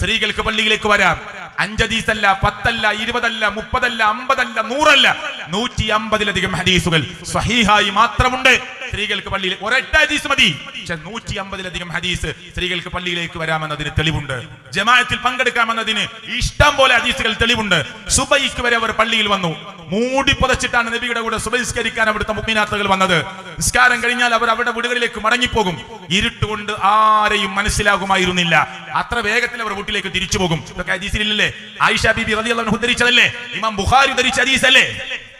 സ്ത്രീകൾക്ക് പള്ളിയിലേക്ക് വരാം. അഞ്ചദീസല്ല പത്തല്ല ഇരുപതല്ല മുപ്പതല്ല അമ്പതല്ല നൂറല്ല നൂറ്റി അമ്പതിലധികം ഹദീസുകൾ സഹീഹായി മാത്രമുണ്ട്. സ്ത്രീകൾക്ക് പള്ളിയിൽ ഒരൊറ്റ ഹദീസ് മതി. പക്ഷെ നൂറ്റി അമ്പതിലധികം ഹദീസ് സ്ത്രീകൾക്ക് പള്ളിയിലേക്ക് വരാമെന്നതിന് തെളിവുണ്ട്. ജമാഅത്തിൽ പങ്കെടുക്കാമെന്നതിന് ഇഷ്ടം പോലെ ഹദീസുകൾ തെളിവുണ്ട്. സുബൈക്ക് വരെ അവർ പള്ളിയിൽ വന്നു. മൂടി പുതച്ചിട്ടാണ് നബിയുടെ കൂടെ സുബഹിസ്കരിക്കാൻ അവിടുത്തെ മുഗ്മിനാത്തകൾ വന്നത്. നിസ്കാരം കഴിഞ്ഞാൽ അവർ അവരുടെ വീടുകളിലേക്ക് മടങ്ങിപ്പോകും. ഇരുട്ടുകൊണ്ട് ആരെയും മനസ്സിലാകുമായിരുന്നില്ല. അത്ര വേഗത്തിൽ അവർ വീട്ടിലേക്ക് തിരിച്ചു പോകും. ഇതൊക്കെ ഹദീസിലല്ലേ ആയിഷ ബിബി റളിയല്ലാഹു ഉദ്ധരിച്ചതല്ലേ? ഇമാം ബുഖാരി ഉദ്ധരിച്ച ഹദീസ് അല്ലേ?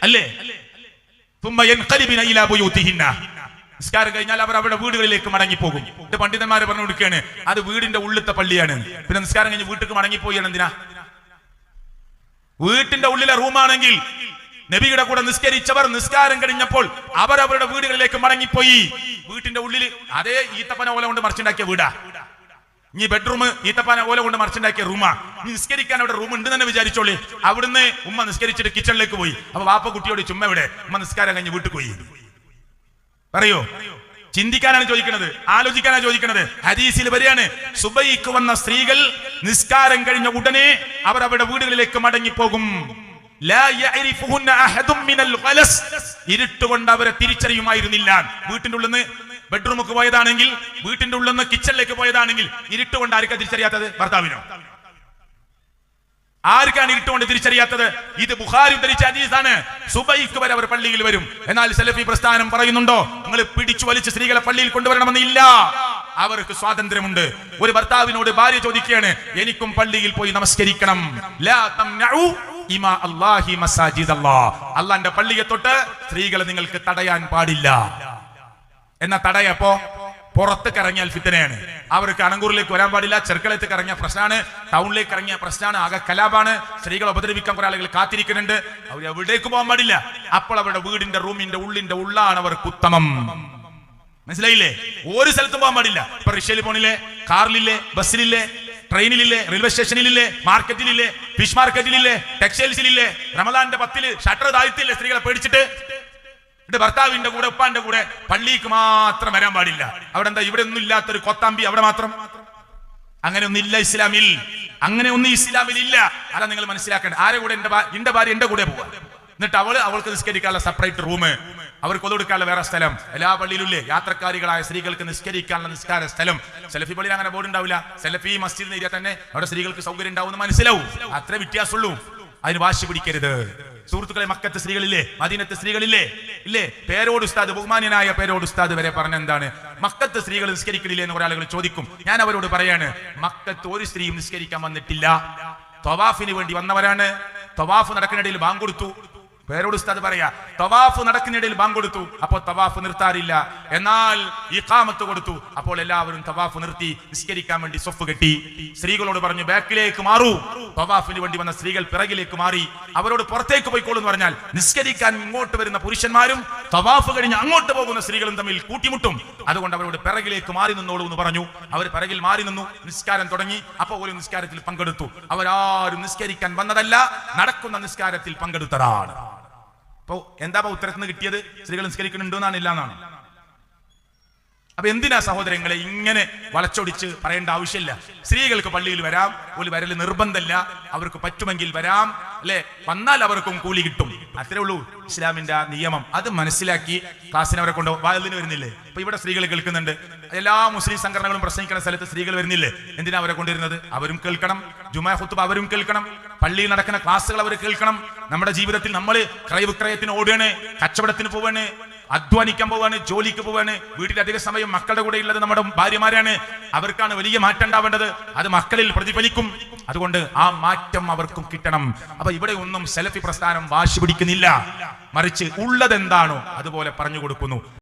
അല്ലേ തുമ്മ യൻഖലിബിന ഇലാ ബുയൂതിഹിന്ന നിസ്കാരം കഴിഞ്ഞാൽ അവർ അവരുടെ വീടുകളിലേക്ക് മടങ്ങിപ്പോകും. ഇത് പണ്ഡിതന്മാരെ പറഞ്ഞു കൊടുക്കുകയാണ്. അത് വീടിന്റെ ഉള്ളിലത്തെ പള്ളിയാണ്. പിന്നെ നിസ്കാരം കഴിഞ്ഞ് വീട്ടിലേക്ക് മടങ്ങിപ്പോയാണ് എന്തിനാ? വീട്ടിന്റെ ഉള്ളിലെ റൂമാണെങ്കിൽ നബിയുടെ കൂടെ നിസ്കരിച്ചവർ നിസ്കാരം കഴിഞ്ഞപ്പോൾ അവർ അവരുടെ വീടുകളിലേക്ക് മടങ്ങിപ്പോയി. വീട്ടിന്റെ ഉള്ളിൽ അതേ ഈത്തപ്പന ഓല കൊണ്ട് മറിച്ചുണ്ടാക്കിയ വീടാ. ഇനി ബെഡ്റൂം ഈത്തപ്പന ഓല കൊണ്ട് മറിച്ചുണ്ടാക്കിയ റൂമാ നിസ്കരിക്കാൻ അവിടെ റൂം ഉണ്ട് തന്നെ വിചാരിച്ചോളി. അവിടുന്ന് ഉമ്മ നിസ്കരിച്ചിട്ട് കിച്ചണിലേക്ക് പോയി. അപ്പൊ വാപ്പ കുട്ടിയോട് ചുമ്മാ ഇവിടെ ഉമ്മ നിസ്കാരം കഴിഞ്ഞ് വീട്ടിൽ പോയി. പറയോ. ചിന്തിക്കാനാണ് ചോദിക്കുന്നത്. ആലോചിക്കാനാണ് ചോദിക്കുന്നത്. ഹരീസിൽ വരെയാണ്. സുബൈക്ക് വന്ന സ്ത്രീകൾ നിസ്കാരം കഴിഞ്ഞ ഉടനെ അവർ അവരുടെ വീടുകളിലേക്ക് മടങ്ങിപ്പോകും. ലാ ഇരുട്ടുകൊണ്ട് അവരെ തിരിച്ചറിയുമായിരുന്നില്ല. വീട്ടിന്റെ ഉള്ളിൽ നിന്ന് ബെഡ്റൂമിലേക്ക് പോയതാണെങ്കിൽ വീട്ടിന്റെ ഉള്ളിൽ നിന്ന് കിച്ചണിലേക്ക് പോയതാണെങ്കിൽ ഇരുട്ടുകൊണ്ട് ആർക്കാ തിരിച്ചറിയാത്തത്? ഭർത്താവിനോ. ആർക്കാണ് ഇരുട്ടുകൊണ്ട് തിരിച്ചറിയാത്തത്? ഇത് ബുഹാരി ഉദ്ധരിച്ച അജീസാണ് സുബൈക്ക് വരെ അവർ പള്ളിയിൽ വരും. എന്നാൽ സെലഫി പ്രസ്ഥാനം പറയുന്നുണ്ടോ? നിങ്ങൾ പിടിച്ചു വലിച്ച് സ്ത്രീകളെ പള്ളിയിൽ കൊണ്ടുവരണമെന്ന് ഇല്ല. അവർക്ക് സ്വാതന്ത്ര്യമുണ്ട്. ഒരു ഭർത്താവിനോട് ഭാര്യ ചോദിക്കുകയാണ് എനിക്കും പള്ളിയിൽ പോയി നമസ്കരിക്കണം. ഇമാ അള്ളാന്റെ പള്ളിയെ തൊട്ട് സ്ത്രീകളെ നിങ്ങൾക്ക് തടയാൻ പാടില്ല. എന്നാ തടയപ്പോ പുറത്ത് കറങ്ങിയാൽ ഫിത്തനയാണ്. അവർക്ക് അണങ്കൂറിലേക്ക് വരാൻ പാടില്ല ചെറുക്കളത്ത് കറങ്ങിയ പ്രശ്നമാണ് ടൗണിലേക്ക് ഇറങ്ങിയ പ്രശ്നമാണ് ആകെ കലാപാണ്. സ്ത്രീകളെ ഉപദ്രവിക്കാൻ കുറെ ആളുകൾ കാത്തിരിക്കുന്നുണ്ട്. അവർ എവിടേക്ക് പോകാൻ പാടില്ല. അപ്പോൾ അവരുടെ വീടിന്റെ റൂമിന്റെ ഉള്ളിന്റെ ഉള്ളാണ് അവർക്ക് ഉത്തമം. മനസ്സിലായില്ലേ? ഒരു സ്ഥലത്തും പോകാൻ പാടില്ല. ഇപ്പൊ റിക്ഷയിൽ പോണില്ലേ? കാറിലില്ലേ? ബസ്സിലില്ലേ? ട്രെയിനിലില്ലേ റെയിൽവേ സ്റ്റേഷനിലില്ലേ മാർക്കറ്റിലില്ലേ ഫിഷ് മാർക്കറ്റിലില്ലേ ടെക്സ്റ്റൈൽസിലില്ലേ റമദാന്റെ പത്തിൽ ഷട്ടർ താഴ്ത്തില്ലേ സ്ത്രീകളെ പേടിച്ചിട്ട്? എന്റെ ഭർത്താവിന്റെ കൂടെ ഉപ്പാന്റെ കൂടെ പള്ളിക്ക് മാത്രം വരാൻ പാടില്ല. അവിടെ എന്താ ഇവിടെ ഒന്നും ഇല്ലാത്തൊരു കൊത്താമ്പി അവിടെ മാത്രം? അങ്ങനെ ഒന്നും ഇല്ല ഇസ്ലാമിൽ. അങ്ങനെ ഒന്നും ഇസ്ലാമിൽ ഇല്ല അതാ നിങ്ങൾ മനസ്സിലാക്കേണ്ടത്. ആരെ കൂടെ? എന്റെ എന്റെ ഭാര്യ എന്റെ കൂടെ പോവാ. എന്നിട്ട് അവൾ അവൾക്ക് നിസ്കരിക്കാനുള്ള സെപ്പറേറ്റ് റൂം അവർക്ക് ഒതുകൊടുക്കാനുള്ള വേറെ സ്ഥലം. എല്ലാ പള്ളിയിലുമില്ലേ യാത്രക്കാരികളായ സ്ത്രീകൾക്ക് നിസ്കരിക്കാനുള്ള നിസ്കാര സ്ഥലം. സെലഫി പള്ളിയിൽ അങ്ങനെ ബോർഡ് ഉണ്ടാവില്ല സെലഫി മസ്ജിദ് ഏരിയ തന്നെ അവിടെ സ്ത്രീകൾക്ക് സൗകര്യം ഉണ്ടാവും മനസ്സിലാവും. അത്ര വ്യത്യാസമുള്ളൂ. അതിന് വാശി പിടിക്കരുത്. സുഹൃത്തുക്കളെ മക്കത്തെ സ്ത്രീകളില്ലേ? മദീനത്തെ സ്ത്രീകളില്ലേ? ഇല്ലേ? പേരോട് ഉസ്താദ് ബഹുമാന്യനായ പേരോട് ഉസ്താദ് വരെ പറഞ്ഞ എന്താണ്? മക്കത്ത് സ്ത്രീകൾ നിസ്കരിക്കില്ലേ എന്ന് ഒരാളുകൾ ചോദിക്കും. ഞാൻ അവരോട് പറയാണ് മക്കത്ത് ഒരു സ്ത്രീയും നിസ്കരിക്കാൻ വന്നിട്ടില്ല. തൊവാഫിന് വേണ്ടി വന്നവരാണ്. തൊവാഫ് നടക്കുന്നിടയിൽ ബാങ്ക് കൊടുത്തു. പേരോട് ഉസ്താദ് പറയാ തവാഫ് നടക്കുന്നിടയിൽ ബാങ്ക് കൊടുത്തു അപ്പോൾ തവാഫ് നിർത്താറില്ല. എന്നാൽ ഈ കാമത്ത് കൊടുത്തു അപ്പോൾ എല്ലാവരും തവാഫ് നിർത്തി നിസ്കരിക്കാൻ വേണ്ടി സൊഫ് കെട്ടി. സ്ത്രീകളോട് പറഞ്ഞു ബാക്കിലേക്ക് മാറൂ. തവാഫിന് വേണ്ടി വന്ന സ്ത്രീകൾ പിറകിലേക്ക് മാറി. അവരോട് പുറത്തേക്ക് പോയിക്കോളൂ എന്ന് പറഞ്ഞാൽ നിസ്കരിക്കാൻ ഇങ്ങോട്ട് വരുന്ന പുരുഷന്മാരും തവാഫ് കഴിഞ്ഞ് അങ്ങോട്ട് പോകുന്ന സ്ത്രീകളും തമ്മിൽ കൂട്ടിമുട്ടും. അതുകൊണ്ട് അവരോട് പിറകിലേക്ക് മാറി നിന്നോളൂ എന്ന് പറഞ്ഞു. അവർ പിറകിൽ മാറി നിന്നു നിസ്കാരം തുടങ്ങി. അപ്പോൾ ഒരു നിസ്കാരത്തിൽ പങ്കെടുത്തു. അവരാരും നിസ്കരിക്കാൻ വന്നതല്ല നടക്കുന്ന നിസ്കാരത്തിൽ പങ്കെടുത്തതാണ്. അപ്പോ എന്താ ഉത്തരത്തിന് കിട്ടിയത്? സ്ത്രീകൾ നിസ്കരിക്കുന്നുണ്ടോ എന്നാണ് ഇല്ല എന്നാണ് അപ്പൊ എന്തിനാ സഹോദരങ്ങളെ ഇങ്ങനെ വളച്ചൊടിച്ച് പറയേണ്ട ആവശ്യമില്ല? സ്ത്രീകൾക്ക് പള്ളിയിൽ വരാം ഒരു വരൽ നിർബന്ധമില്ല. അവർക്ക് പറ്റുമെങ്കിൽ വരാം അല്ലെ? വന്നാൽ അവർക്കും കൂലി കിട്ടും. അത്രേ ഉള്ളൂ ഇസ്ലാമിന്റെ ആ നിയമം. അത് മനസ്സിലാക്കി ക്ലാസ്സിന് അവരെ കൊണ്ടോ വാതിലിന് വരുന്നില്ലേ? ഇപ്പൊ ഇവിടെ സ്ത്രീകൾ കേൾക്കുന്നുണ്ട്. എല്ലാ മുസ്ലിം സംഘടനകളും പ്രസംഗിക്കുന്ന സ്ഥലത്ത് സ്ത്രീകൾ വരുന്നില്ലേ? എന്തിനാ അവരെ കൊണ്ടുവരുന്നത്? അവരും കേൾക്കണം. ജുമാ ഹുത്തുബ അവരും കേൾക്കണം. പള്ളിയിൽ നടക്കുന്ന ക്ലാസ്സുകൾ അവർ കേൾക്കണം. നമ്മുടെ ജീവിതത്തിൽ നമ്മൾ ക്രയവിക്രയത്തിന് ഓടുകയാണ് കച്ചവടത്തിന് പോവാണ്. അധ്വാനിക്കാൻ പോവാണ് ജോലിക്ക് പോവാണ് വീട്ടിൽ അധിക സമയം മക്കളുടെ കൂടെ ഉള്ളത് നമ്മുടെ ഭാര്യമാരാണ്. അവർക്കാണ് വലിയ മാറ്റം ഉണ്ടാവേണ്ടത്. അത് മക്കളിൽ പ്രതിഫലിക്കും. അതുകൊണ്ട് ആ മാറ്റം അവർക്കും കിട്ടണം. അപ്പൊ ഇവിടെ ഒന്നും സെലഫി പ്രസ്ഥാനം വാശി പിടിക്കുന്നില്ല. മറിച്ച് ഉള്ളതെന്താണോ അതുപോലെ പറഞ്ഞു കൊടുക്കുന്നു.